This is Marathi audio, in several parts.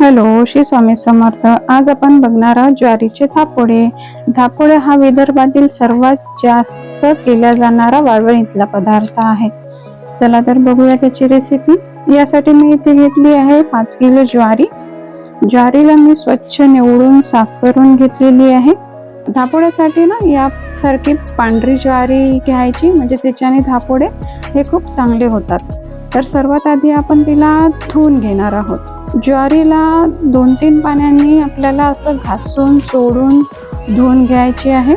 हॅलो श्री स्वामी समर्थ. आज आपण बघणार आहोत ज्वारीचे थापोडे थापोडे हा विदर्भातील सर्वात जास्त केला जाणारा वाळवणीतला पदार्थ आहे. चला तर बघूया त्याची रेसिपी यासाठी मी इथे घेतली आहे पाच किलो ज्वारी. ज्वारीला मी स्वच्छ निवडून साफ करून घेतलेली आहे. धापोड्यासाठी ना यासारखी पांढरी ज्वारी घ्यायची म्हणजे त्याच्याने धापोडे हे खूप चांगले होतात. तर सर्वात आधी आपण तिला धुवून घेणार आहोत. ज्वारीला दोन तीन पाण्याने आपल्याला असं घासून सोडून धुवून घ्यायची आहे.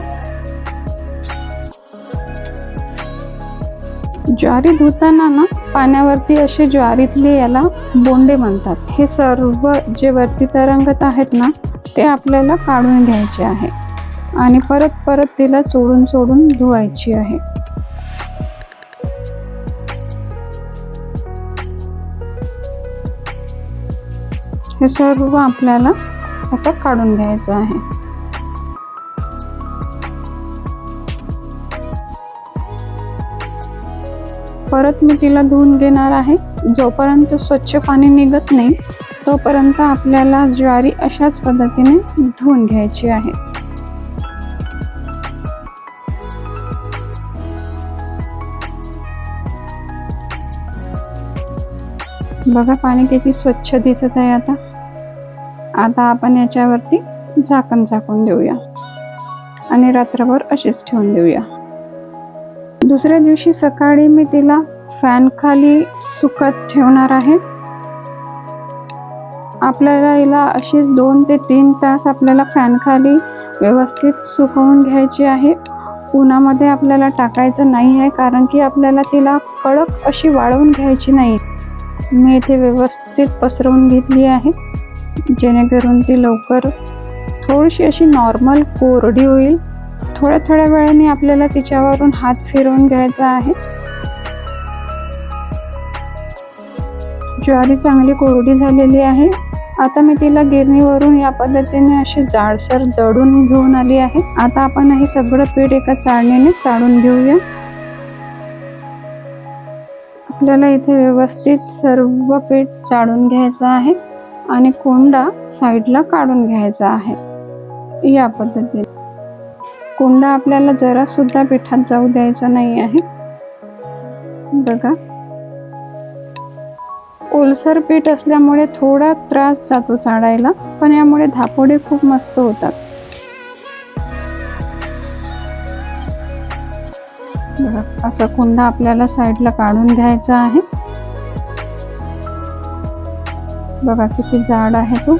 ज्वारी धुताना ना पाण्यावरती असे ज्वारीतले याला बोंडे म्हणतात. हे सर्व जे वरती तरंगत आहेत ना ते आपल्याला काढून घ्यायचे आहे. आणि परत परत तिला चोडून चोडून धुवायची आहे. हे सर्व आपल्याला आता काढून घ्यायचं आहे. परत मी तिला धुवून घेणार आहे. जोपर्यंत स्वच्छ पाणी निघत नाही तोपर्यंत आपल्याला ज्वारी अशाच पद्धतीने धुवून घ्यायची आहे. बघा पाणी किती स्वच्छ दिसत आहे आता. आता आपण याच्यावरती झाकण झाकून देऊया. आणि रात्रभर अशीच ठेवून देऊया. दुसऱ्या दिवशी सकाळी मी तिला फॅन खाली सुकत ठेवणार आहे. आपल्याला हिला अशीच दोन ते तीन तास आपल्याला फॅन खाली व्यवस्थित सुकवून घ्यायची आहे. उन्हामध्ये आपल्याला टाकायचं नाही आहे कारण की आपल्याला तिला कडक अशी वाळवून घ्यायची नाही. मी इथे व्यवस्थित पसरवून घेतली आहे. जेणेकरून ती लवकर थोडीशी अशी नॉर्मल कोरडी होईल. थोड्या थोड्या वेळाने आपल्याला तिच्यावरून हात फिरवून घ्यायचा आहे. ज्वारी चांगली कोरडी झालेली आहे. आता मी तिला गिरणीवरून या पद्धतीने अशी जाडसर दळून घेऊन आली आहे. आता आपण हे सगळं पीठ एका चाळणीने चाळून घेऊया. आपल्याला इथे व्यवस्थित सर्व पीठ चाळून घ्यायचं आहे आणि कोंडा साईडला काढून घ्यायचा आहे. या पद्धतीने. कोंडा आपल्याला जरा सुद्धा पिठात जाऊ द्यायचा नाही आहे. बघा. ओलसर पीठ असल्यामुळे थोडा त्रास जातो चाळायला पण यामुळे धापोडे खूप मस्त होतात. असा कुंडा आपल्याला साईडला काढून घ्यायचा आहे. बघा किती जाड आहे तो.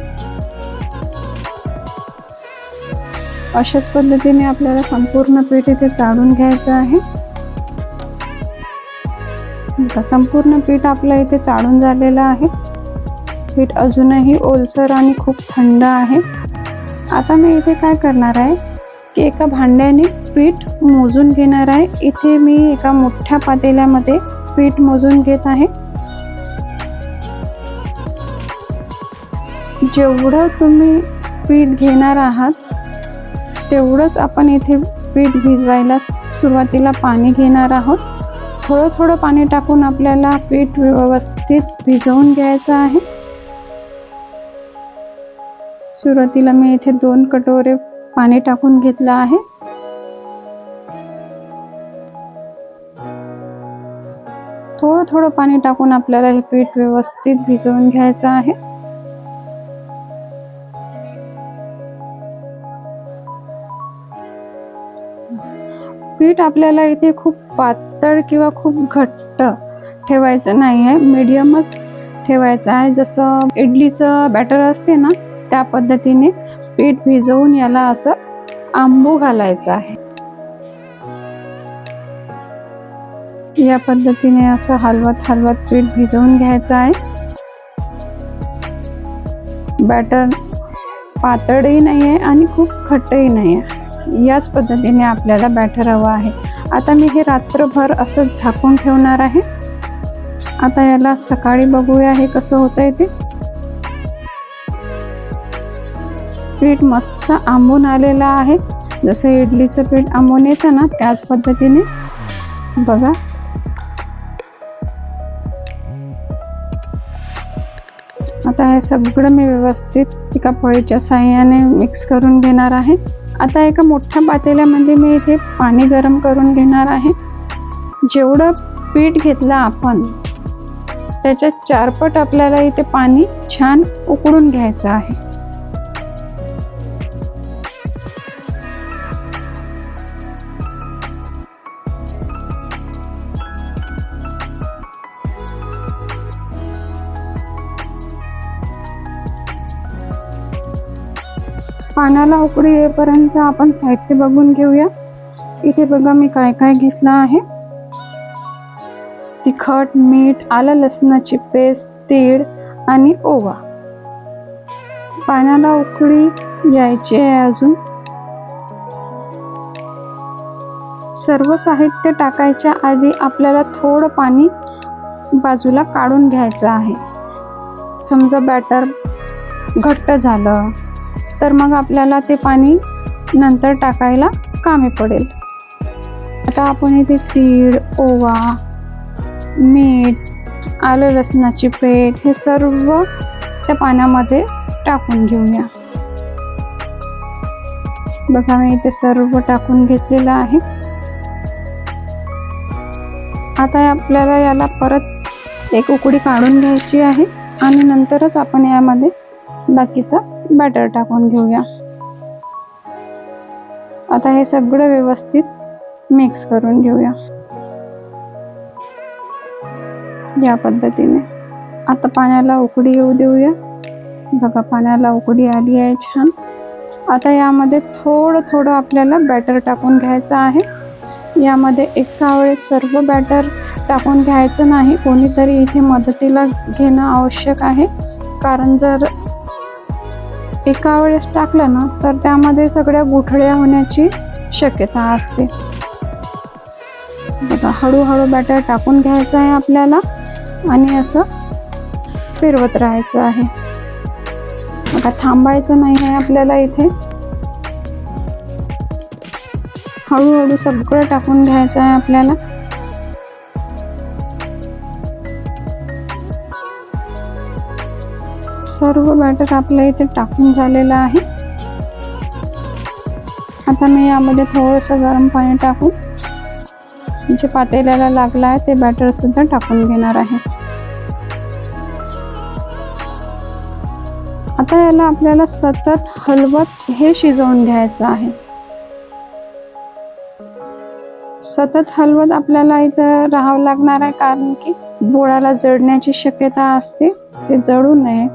अशाच पद्धतीने आपल्याला संपूर्ण पीठ इथे चाळून घ्यायचं आहे. संपूर्ण पीठ आपलं इथे चाळून झालेलं आहे. पीठ अजूनही ओलसर आणि खूप थंड आहे. आता मी इथे काय करणार आहे? की एका भांड्याने पीठ मोजून घेणार आहे. इथे मी एका मोठ्या पातेल्यामध्ये पीठ मोजून घेत आहे. जेवढं तुम्ही पीठ घेणार आहात तेवढंच आपण इथे पीठ भिजवायला सुरुवातीला पाणी घेणार आहोत. थोडं थोडं पाणी टाकून आपल्याला पीठ व्यवस्थित भिजवून घ्यायचं आहे. सुरुवातीला मी इथे दोन कटोरे पाणी टाकून घेतलं आहे. थोडं पाणी टाकून आपल्याला हे पीठ व्यवस्थित भिजवून घ्यायचं आहे. पीठ आपल्याला इथे खूप पातळ किंवा खूप घट्ट ठेवायचं नाही आहे मीडियमच ठेवायचं आहे. जसं इडलीचं बॅटर असते ना त्या पद्धतीने पीठ भिजवून याला असं आंबू घालायचं आहे. या पद्धतीने असं हलवत हलवत पीठ भिजवून घ्यायचं आहे. बॅटर पातळही नाही आहे आणि खूप घट्टही नाही आहे याच पद्धतीने आपल्याला बॅटर हवं आहे. आता मी हे रात्रभर असं झाकून ठेवणार आहे. आता याला सकाळी बघूया हे कसं होतंय ते. पीठ मस्त आंबून आलेलं आहे. जसं इडलीचं पीठ आंबून येतं ना त्याच पद्धतीने. बघा. आता हे सगळं मी व्यवस्थित एका पळीच्या साह्याने मिक्स करून घेणार आहे. आता एका मोठ्या पातेल्यामध्ये मी इथे पाणी गरम करून घेणार आहे. जेवढं पीठ घेतलं आपण त्याच्यात चारपट आपल्याला इथे पाणी छान उकळून घ्यायचं आहे. पाण्याला उकळी येईपर्यंत आपण साहित्य बघून घेऊया. इथे बघा मी काय काय घेतलं आहे. तिखट मीठ आलं लसणाची पेस्ट तीळ आणि ओवा. पाण्याला उकळी यायची आहे अजून. सर्व साहित्य टाकायच्या आधी आपल्याला थोडं पाणी बाजूला काढून घ्यायचं आहे. समजा बॅटर घट्ट झालं. तर मग आपल्याला ते पाणी नंतर टाकायला कामे पडेल. आता आपण इथे तीळ ओवा मीठ आलं लसणाची पेठ हे सर्व त्या पाण्यामध्ये टाकून घेऊया. बघा मी इथे सर्व टाकून घेतलेलं आहे. आता आपल्याला याला परत एक उकडी काढून घ्यायची आहे आणि नंतरच आपण यामध्ये बाकीचा बॅटर टाकून घेऊया. आता हे सगळं व्यवस्थित मिक्स करून घेऊया. या पद्धतीने. आता पाण्याला उकडी येऊ देऊया. बघा पाण्याला उकडी आली आहे छान. आता यामध्ये थोडं थोडं आपल्याला बॅटर टाकून घ्यायचं आहे. यामध्ये एका वेळेस सर्व बॅटर टाकून घ्यायचं नाही. कोणीतरी इथे मदतीला घेणं आवश्यक आहे. कारण जर एका वेळेस टाकलं ना तर त्यामध्ये सगळ्या गुठळ्या होण्याची शक्यता असते. बघा हळूहळू बॅटर टाकून घ्यायचं आहे आपल्याला आणि असं फिरवत राहायचं आहे. आता थांबायचं नाही आहे आपल्याला इथे. हळूहळू सगळं टाकून घ्यायचं आहे आपल्याला. सर्व बॅटर आपल्या इथे टाकून झालेलं आहे. आता मी यामध्ये थोडंसं गरम पाणी टाकून जे पातेल्याला लागलं आहे ते बॅटरसुद्धा टाकून घेणार आहे. आता याला आपल्याला सतत हलवत हे शिजवून घ्यायचं आहे. सतत हलवत आपल्याला इथं राहावं लागणार आहे कारण की बोळाला जळण्याची शक्यता असते. ते जळू नये.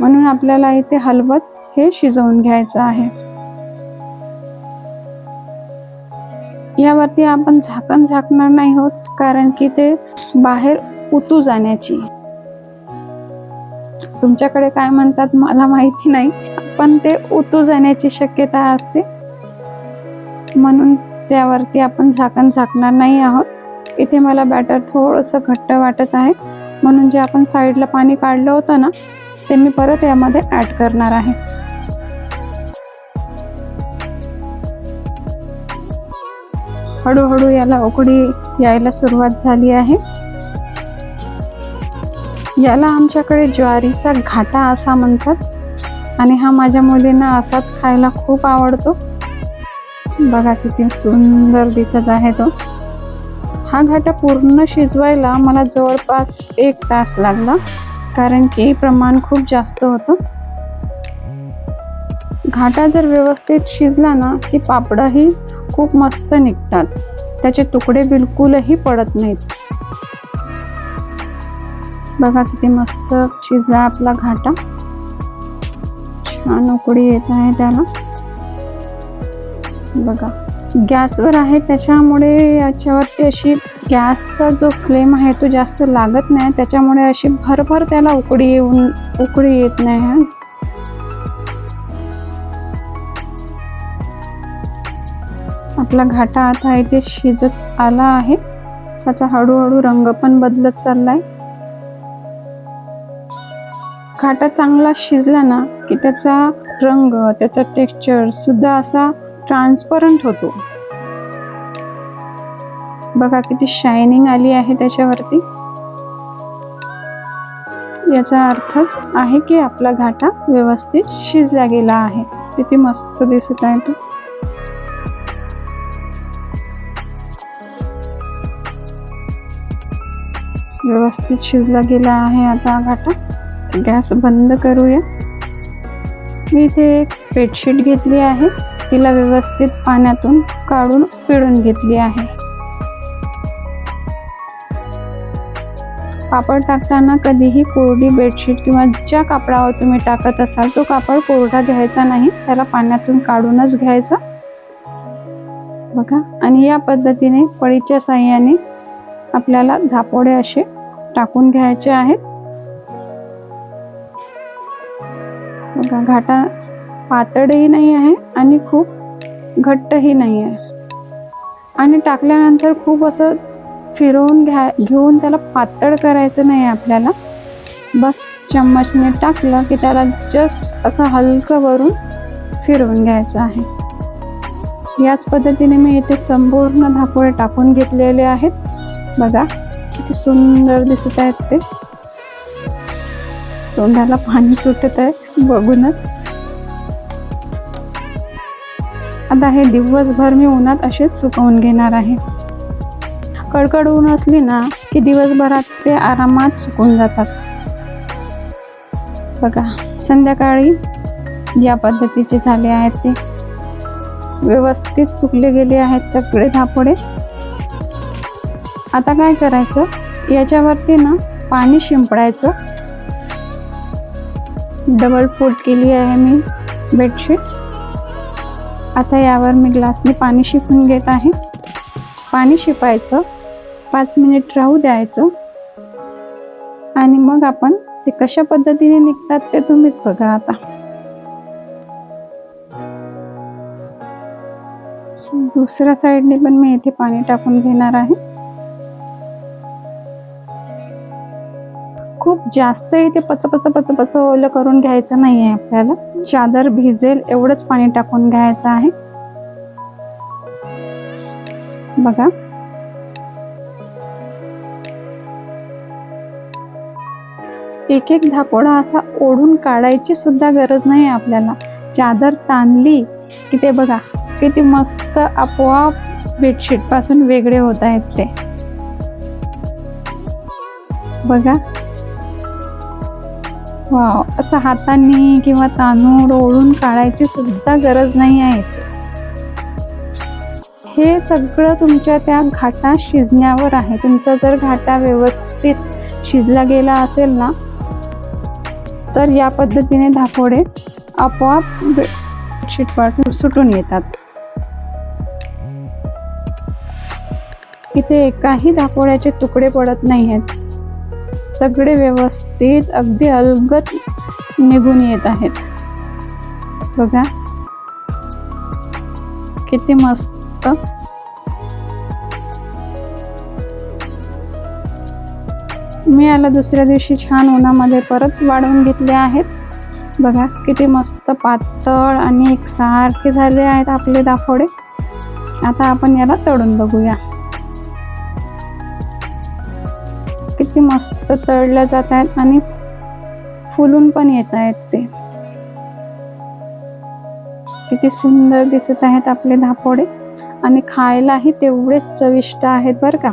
म्हणून आपल्याला इथे हलवत हे शिजवून घ्यायचं आहे. यावरती आपण झाकण झाकणार नाही होत कारण की ते बाहेर उतू जाण्याची. तुमच्याकडे काय म्हणतात मला माहिती नाही पण ते उतू जाण्याची शक्यता असते. म्हणून त्यावरती आपण झाकण झाकणार नाही आहोत. इथे मला बॅटर थोडंसं घट्ट वाटत आहे. म्हणून जे आपण साईडला पाणी काढलं होतं ना ते मी परत यामध्ये ॲड करणार आहे. हळूहळू याला उकडी यायला सुरुवात झाली आहे. याला आमच्याकडे ज्वारीचा घाटा असा म्हणतात आणि हा माझ्या मुलींना असाच खायला खूप आवडतो. बघा किती सुंदर दिसत आहे तो. हा घाटा पूर्ण शिजवायला मला जवळपास एक तास लागला. कारण की प्रमाण खूप जास्त होतं. घाटा जर व्यवस्थित शिजला ना की पापडही खूप मस्त निघतात. त्याचे तुकडे बिलकुलही पडत नाहीत. बघा किती मस्त शिजला आपला घाटा. छान उकडी येत आहे त्याला. बघा गॅसवर आहे त्याच्यामुळे याच्यावरती अशी गॅसचा जो फ्लेम आहे तो जास्त लागत नाही. त्याच्यामुळे अशी भरभर त्याला उकडी येऊन उकडी येत नाही हा. आपला घाटा आता इथे शिजत आला आहे. त्याचा हळूहळू रंग पण बदलत चाललाय. घाटा चांगला शिजला ना की त्याचा रंग त्याचा टेक्स्चर सुद्धा असा ट्रान्सपरंट होतो. बघा किती शायनिंग आली आहे त्याच्यावरती. याचा अर्थच आहे की आपला घाटा व्यवस्थित शिजला गेला आहे. किती मस्त दिसत आहे तो. व्यवस्थित शिजला गेला आहे आता घाटा. गॅस बंद करूया. मी इथे एक बेडशीट घेतली आहे. तिला व्यवस्थित पाण्यातून काढून पिळून घेतली आहे. कापड टाकताना कधीही कोरडी बेडशीट किंवा ज्या कापडावर तुम्ही टाकत असाल तो कापड कोरडा घ्यायचा नाही. त्याला पाण्यातून काढूनच घ्यायचा. बघा. आणि या पद्धतीने पळीच्या साह्याने आपल्याला धापोडे असे टाकून घ्यायचे आहेत. बघा घाटा पातळही नाही आहे आणि खूप घट्टही नाही आहे. आणि टाकल्यानंतर खूप असं फिरवून घ्या घेऊन त्याला पातळ करायचं नाही आपल्याला. बस चम्मचने टाकलं की त्याला जस्ट असं हलकं वरून फिरवून घ्यायचं आहे. याच पद्धतीने मी इथे संपूर्ण धापोळे टाकून घेतलेले आहेत. बघा किती सुंदर दिसत आहेत ते. तोंडाला पाणी सुटत आहे बघूनच. आता हे दिवसभर मी उन्हात असेच सुकवून घेणार आहे. कडकड ऊन असली ना की दिवसभरात ते आरामात सुकून जातात. बघा संध्याकाळी या पद्धतीचे झाले आहेत ते. व्यवस्थित सुकले गेले आहेत सगळे धापडे. आता काय करायचं? याच्यावरती ना पाणी शिंपडायचं. डबल फोल्ड केली आहे मी बेडशीट. आता यावर मी ग्लासने पाणी शिपून घेत आहे. पाणी शिपायचं. पाच मिनिट राहू द्यायचं. आणि मग आपण ते कशा पद्धतीने निघतात ते तुम्हीच बघा आता. दुसऱ्या साईडने पण मी इथे पाणी टाकून घेणार आहे. खूप जास्त इथे पच पच पच पच ओलं करून घ्यायचं नाही आहे आपल्याला. चादर भिजेल एवढंच पाणी टाकून घ्यायचं आहे. बघा. एक एक धापोडा असा ओढून काढायची सुद्धा गरज नाही आपल्याला. चादर ताणली की ते बघा किती मस्त आपोआप बेडशीटपासून वेगळे होत आहेत ते. बघा. वाव असं हातांनी किंवा तांदूळ ओढून काढायची सुद्धा गरज नाही आहे हे सगळं तुमच्या त्या घाटा शिजण्यावर आहे. तुमचा जर घाटा व्यवस्थित शिजला गेला असेल ना तर या पद्धतीने धापोडे आपोआप बेडशीट सुटून येतात. इथे एकाही धापोड्याचे तुकडे पडत नाही आहेत सगळे व्यवस्थित अगदी अलगत निघून येत आहेत. बघा. किती मस्त मी याला दुसऱ्या दिवशी छान उन्हामध्ये परत वाढवून घेतले आहेत. बघा किती मस्त पातळ आणि एकसारखे झाले आहेत आपले दाफोडे. आता आपण याला तळून बघूया. किती मस्त तळल्या जात आहेत आणि फुलून पण येत आहेत ते. किती सुंदर दिसत आहेत आपले धापोडे आणि खायलाही तेवढेच चविष्ट आहेत बरं का.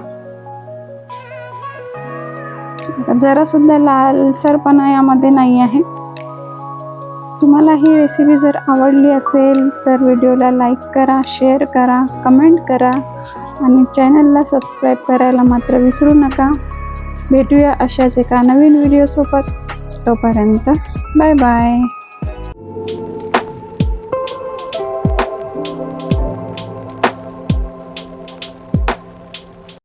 जरा सुद्धा लालसरपणा यामध्ये नाही आहे. तुम्हाला ही रेसिपी जर आवडली असेल तर व्हिडिओला लाईक करा शेअर करा कमेंट करा आणि चॅनलला सबस्क्राईब करायला मात्र विसरू नका. भेटूया अशाच एका नवीन व्हिडिओसोबत तोपर्यंत बाय बाय